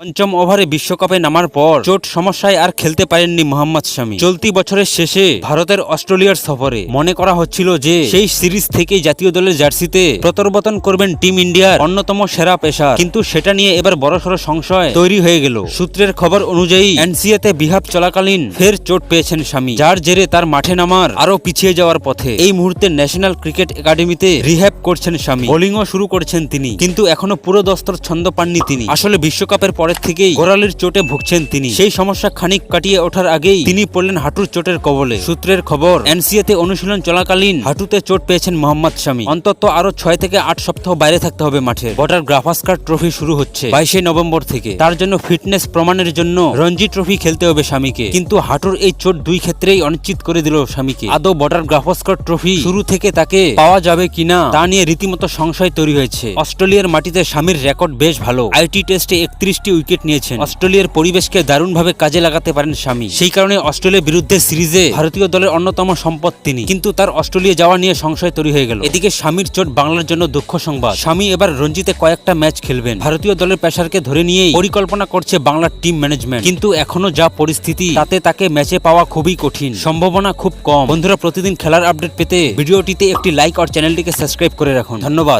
পঞ্চম ওভারে বিশ্বকাপে নামার পর চোট সমস্যায় আর খেলতে পারেননি মোহাম্মদ শামি। চলতি বছরের শেষে ভারতের অস্ট্রেলিয়ার সফরে মনে করা হচ্ছিল যে সেই সিরিজ থেকেই জাতীয় দলের জার্সিতে প্রত্যাবর্তন করবেন টিম ইন্ডিয়ার অন্যতম সেরা পেশার কিন্তু সেটা নিয়ে এবার বড়সড় সংশয় তৈরি হয়ে গেল। সূত্রের খবর অনুযায়ী এনসিএতে বিহাব চলাকালীন ফের চোট পেয়েছেন স্বামী যার জেরে তার মাঠে নামার আরও পিছিয়ে যাওয়ার পথে এই মুহূর্তে ন্যাশনাল ক্রিকেট একাডেমিতে রিহ্যাব করছেন স্বামী বোলিংও শুরু করছেন তিনি, কিন্তু এখনও পুরো দস্তর ছন্দ পাননি তিনি। আসলে বিশ্বকাপের পরের থেকেই গোড়ালির চোটে ভুগছেন তিনি। সেই সমস্যা খানিক কাটিয়ে ওঠার আগেই তিনি পড়লেন হাঁটুর চোটের কবলে। সূত্রের খবর, এনসিএতে অনুশীলন চলাকালীন হাঁটুতে চোট পেয়েছেন মোহাম্মদ শামী। অন্তত আরও ছয় থেকে আট সপ্তাহ বাইরে থাকতে হবে মাঠে। বর্ডার গ্রাফাস্কার ট্রফি শুরু হচ্ছে বাইশে নভেম্বর থেকে। তার জন্য ফিটনেস প্রমাণের জন্য রঞ্জি ট্রফি খেলতে হবে স্বামীকে কিন্তু হাঁটুর এই চোট দুই ক্ষেত্রেই অনিশ্চিত করে দিল স্বামীকে আদৌ বর্ডার গ্রাফাস্কার ট্রফি শুরু থেকে তাকে পাওয়া যাবে কিনা, তা নিয়ে রীতিমতো সংশয় তৈরি হয়েছে। অস্ট্রেলিয়ার মাটিতে স্বামীর রেকর্ড বেশ ভালো। আইটি টেস্টে একত্রিশটি উইকেট নিয়েছেন। অস্ট্রেলিয়ার পরিবেশকে দারুণভাবে কাজে লাগাতে পারেন স্বামী। সেই কারণে অস্ট্রেলিয়ার বিরুদ্ধে সিরিজে ভারতীয় দলের অন্যতম সম্পদ তিনি। কিন্তু তার অস্ট্রেলিয়া যাওয়া নিয়ে সংশয় তৈরি হয়ে গেল। এদিকে স্বামীর চোট বাংলার জন্য দুঃখ সংবাদ। স্বামী এবার রঞ্জিতে কয়েকটা ম্যাচ খেলবেন। ভারতীয় দলের পেশারকে ধরে নিয়েই পরিকল্পনা করছে বাংলার টিম ম্যানেজমেন্ট। কিন্তু এখনও যা পরিস্থিতি তাতে তাকে ম্যাচে পাওয়া খুবই কঠিন। সম্ভাবনা খুব কম। বন্ধুরা প্রতিদিন খেলার আপডেট পেতে ভিডিওটিতে একটি লাইক আর চ্যানেলটিকে সাবস্ক্রাইব করে রাখুন। ধন্যবাদ।